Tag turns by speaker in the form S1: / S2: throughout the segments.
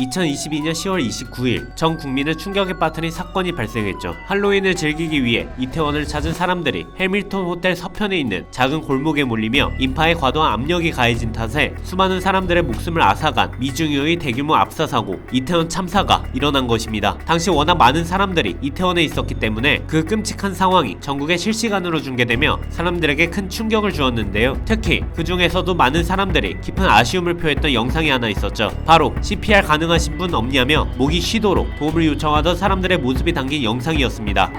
S1: 2022년 10월 29일 전 국민을 충격에 빠뜨린 사건이 발생했죠. 할로윈을 즐기기 위해 이태원을 찾은 사람들이 해밀턴 호텔 서편에 있는 작은 골목에 몰리며 인파의 과도한 압력이 가해진 탓에 수많은 사람들의 목숨을 앗아간 미중유의 대규모 압사 사고 이태원 참사가 일어난 것입니다. 당시 워낙 많은 사람들이 이태원에 있었기 때문에 그 끔찍한 상황이 전국에 실시간으로 중계되며 사람들에게 큰 충격을 주었는데요. 특히 그 중에서도 많은 사람들이 깊은 아쉬움을 표했던 영상이 하나 있었죠. 바로 CPR 가능 하신 분 없냐며 목이 쉬도록 도움을 요청하던 사람들의 모습이 담긴 영상이었습니다.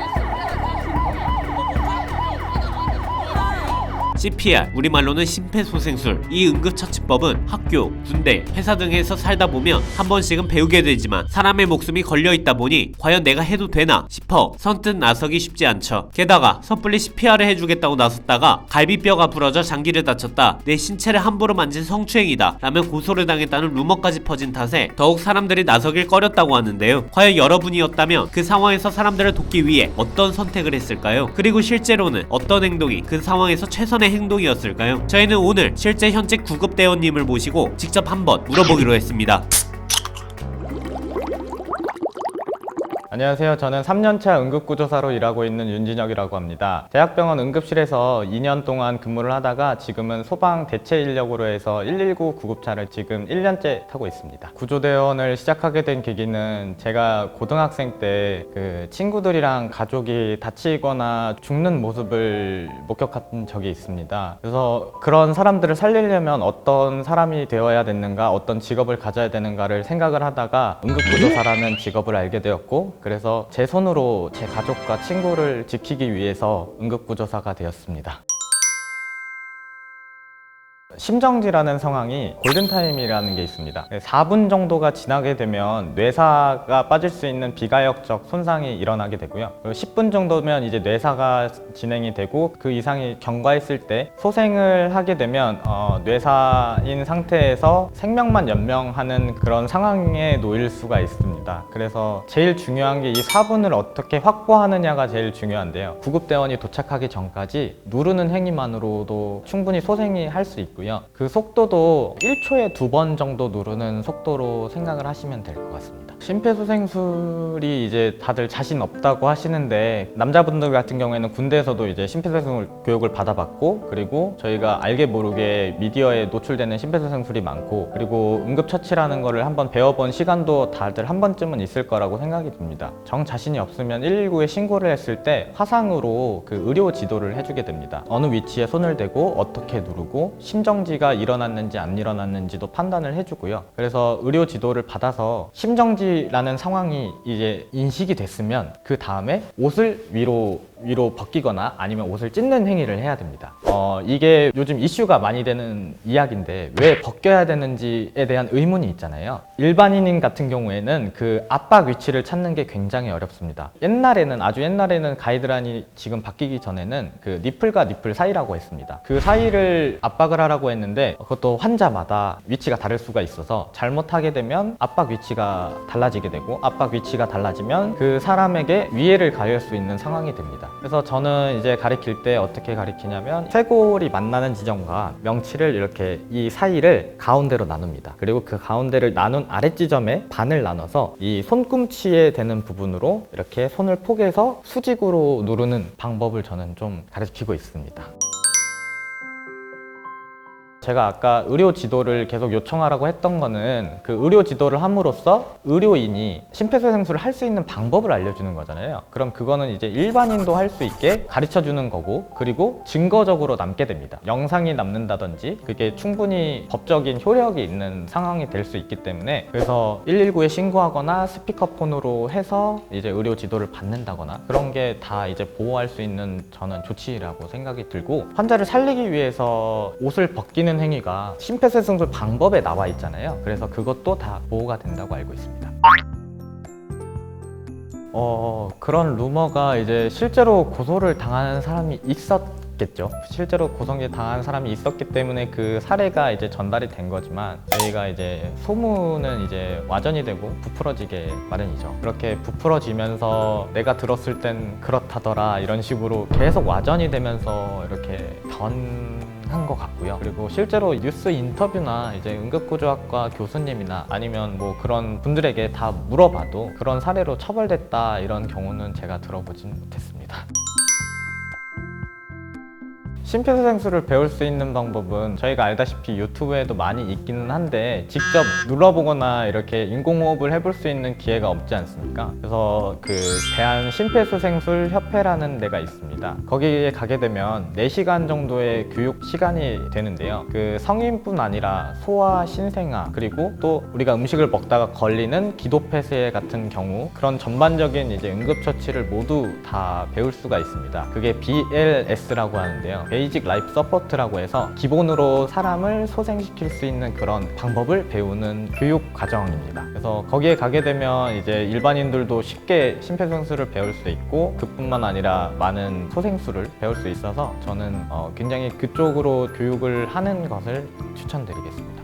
S1: CPR, 우리말로는 심폐소생술. 이 응급처치법은 학교, 군대, 회사 등에서 살다 보면 한 번씩은 배우게 되지만 사람의 목숨이 걸려 있다 보니 과연 내가 해도 되나 싶어 선뜻 나서기 쉽지 않죠. 게다가 섣불리 CPR을 해주겠다고 나섰다가 갈비뼈가 부러져 장기를 다쳤다. 내 신체를 함부로 만진 성추행이다. 라며 고소를 당했다는 루머까지 퍼진 탓에 더욱 사람들이 나서길 꺼렸다고 하는데요. 과연 여러분이었다면 그 상황에서 사람들을 돕기 위해 어떤 선택을 했을까요? 그리고 실제로는 어떤 행동이 그 상황에서 최선의 행동이었을까요? 저희는 오늘 실제 현직 구급대원님을 모시고 직접 한번 물어보기로 했습니다.
S2: 안녕하세요. 저는 3년차 응급구조사로 일하고 있는 윤진혁이라고 합니다. 대학병원 응급실에서 2년 동안 근무를 하다가 지금은 소방 대체 인력으로 해서 119 구급차를 지금 1년째 타고 있습니다. 구조대원을 시작하게 된 계기는 제가 고등학생 때 그 친구들이랑 가족이 다치거나 죽는 모습을 목격한 적이 있습니다. 그래서 그런 사람들을 살리려면 어떤 사람이 되어야 되는가, 어떤 직업을 가져야 되는가를 생각을 하다가 응급구조사라는 직업을 알게 되었고, 그래서 제 손으로 제 가족과 친구를 지키기 위해서 응급구조사가 되었습니다. 심정지라는 상황이 골든타임이라는 게 있습니다. 4분 정도가 지나게 되면 뇌사가 빠질 수 있는 비가역적 손상이 일어나게 되고요. 그리고 10분 정도면 이제 뇌사가 진행이 되고 그 이상이 경과했을 때 소생을 하게 되면 어, 뇌사인 상태에서 생명만 연명하는 그런 상황에 놓일 수가 있습니다. 그래서 제일 중요한 게 이 4분을 어떻게 확보하느냐가 제일 중요한데요. 구급대원이 도착하기 전까지 누르는 행위만으로도 충분히 소생이 할 수 있고요. 그 속도도 1초에 두 번 정도 누르는 속도로 생각을 하시면 될 것 같습니다. 심폐소생술이 이제 다들 자신 없다고 하시는데 남자분들 같은 경우에는 군대에서도 이제 심폐소생술 교육을 받아봤고 그리고 저희가 알게 모르게 미디어에 노출되는 심폐소생술이 많고 그리고 응급처치라는 거를 한번 배워본 시간도 다들 한 번쯤은 있을 거라고 생각이 듭니다. 정 자신이 없으면 119에 신고를 했을 때 화상으로 그 의료 지도를 해주게 됩니다. 어느 위치에 손을 대고 어떻게 누르고 심정지가 일어났는지 안 일어났는지도 판단을 해주고요. 그래서 의료 지도를 받아서 심정지 라는 상황이 이제 인식이 됐으면 그 다음에 옷을 위로 위로 벗기거나 아니면 옷을 찢는 행위를 해야 됩니다. 어, 이게 요즘 이슈가 많이 되는 이야기인데 왜 벗겨야 되는지에 대한 의문이 있잖아요. 일반인인 같은 경우에는 그 압박 위치를 찾는 게 굉장히 어렵습니다. 옛날에는 아주 옛날에는 가이드라인이 지금 바뀌기 전에는 그 니플과 니플 사이라고 했습니다. 그 사이를 압박을 하라고 했는데 그것도 환자마다 위치가 다를 수가 있어서 잘못하게 되면 압박 위치가 달라 지게 되고 압박 위치가 달라지면 그 사람에게 위해를 가할 수 있는 상황이 됩니다. 그래서 저는 이제 가리킬 때 어떻게 가리키냐면 쇄골이 만나는 지점과 명치를 이렇게 이 사이를 가운데로 나눕니다. 그리고 그 가운데를 나눈 아래 지점에 반을 나눠서 이 손꿈치에 되는 부분으로 이렇게 손을 포개서 수직으로 누르는 방법을 저는 좀 가르치고 있습니다. 제가 아까 의료 지도를 계속 요청하라고 했던 거는 그 의료 지도를 함으로써 의료인이 심폐소생술을 할 수 있는 방법을 알려주는 거잖아요. 그럼 그거는 이제 일반인도 할 수 있게 가르쳐 주는 거고 그리고 증거적으로 남게 됩니다. 영상이 남는다든지 그게 충분히 법적인 효력이 있는 상황이 될 수 있기 때문에 그래서 119에 신고하거나 스피커폰으로 해서 이제 의료 지도를 받는다거나 그런 게 다 이제 보호할 수 있는 저는 조치라고 생각이 들고 환자를 살리기 위해서 옷을 벗기는 행위가 심폐소생술 방법에 나와 있잖아요. 그래서 그것도 다 보호가 된다고 알고 있습니다. 어, 그런 루머가 이제 실제로 고소를 당하는 사람이 있었겠죠. 실제로 고성에 당한 사람이 있었기 때문에 그 사례가 이제 전달이 된 거지만 저희가 이제 소문은 이제 와전이 되고 부풀어지게 마련이죠. 그렇게 부풀어지면서 내가 들었을 땐 그렇다더라 이런 식으로 계속 와전이 되면서 이렇게 가능 한 것 같고요. 그리고 실제로 뉴스 인터뷰나 이제 응급구조학과 교수님이나 아니면 뭐 그런 분들에게 다 물어봐도 그런 사례로 처벌됐다 이런 경우는 제가 들어보진 못했습니다. 심폐소생술을 배울 수 있는 방법은 저희가 알다시피 유튜브에도 많이 있기는 한데 직접 눌러보거나 이렇게 인공호흡을 해볼 수 있는 기회가 없지 않습니까? 그래서 그 대한 심폐소생술 협회라는 데가 있습니다. 거기에 가게 되면 4시간 정도의 교육 시간이 되는데요. 그 성인뿐 아니라 소아, 신생아 그리고 또 우리가 음식을 먹다가 걸리는 기도 폐쇄 같은 경우 그런 전반적인 이제 응급처치를 모두 다 배울 수가 있습니다. 그게 BLS라고 하는데요. 베이직 라이프 서포트라고 해서 기본으로 사람을 소생시킬 수 있는 그런 방법을 배우는 교육 과정입니다. 그래서 거기에 가게 되면 이제 일반인들도 쉽게 심폐소생술을 배울 수 있고 그뿐만 아니라 많은 소생술을 배울 수 있어서 저는 어, 굉장히 그쪽으로 교육을 하는 것을 추천드리겠습니다.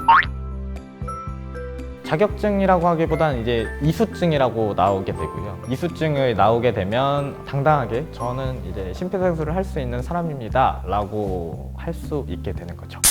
S2: 자격증이라고 하기보다는 이제 이수증이라고 나오게 되고요. 이수증을 나오게 되면 당당하게 저는 이제 심폐소생술을 할 수 있는 사람입니다라고 할 수 있게 되는 거죠.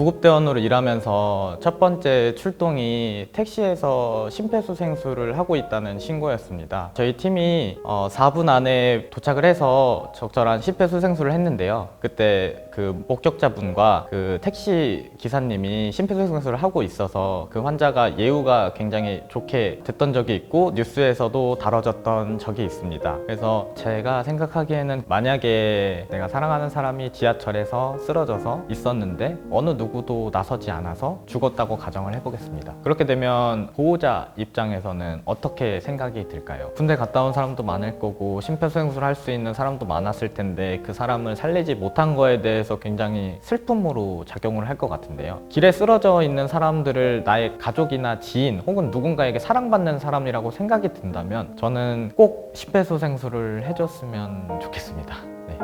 S2: 구급대원으로 일하면서 첫 번째 출동이 택시에서 심폐소생술을 하고 있다는 신고였습니다. 저희 팀이 어, 4분 안에 도착을 해서 적절한 심폐소생술을 했는데요. 그때 그 목격자분과 그 택시 기사님이 심폐소생술을 하고 있어서 그 환자가 예후가 굉장히 좋게 됐던 적이 있고 뉴스에서도 다뤄졌던 적이 있습니다. 그래서 제가 생각하기에는 만약에 내가 사랑하는 사람이 지하철에서 쓰러져서 있었는데 어느 누구도 나서지 않아서 죽었다고 가정을 해보겠습니다. 그렇게 되면 보호자 입장에서는 어떻게 생각이 들까요? 군대 갔다 온 사람도 많을 거고 심폐소생술 할 수 있는 사람도 많았을 텐데 그 사람을 살리지 못한 거에 대해서 굉장히 슬픔으로 작용을 할 것 같은데요. 길에 쓰러져 있는 사람들을 나의 가족이나 지인 혹은 누군가에게 사랑받는 사람이라고 생각이 든다면 저는 꼭 심폐소생술을 해줬으면 좋겠습니다. 네.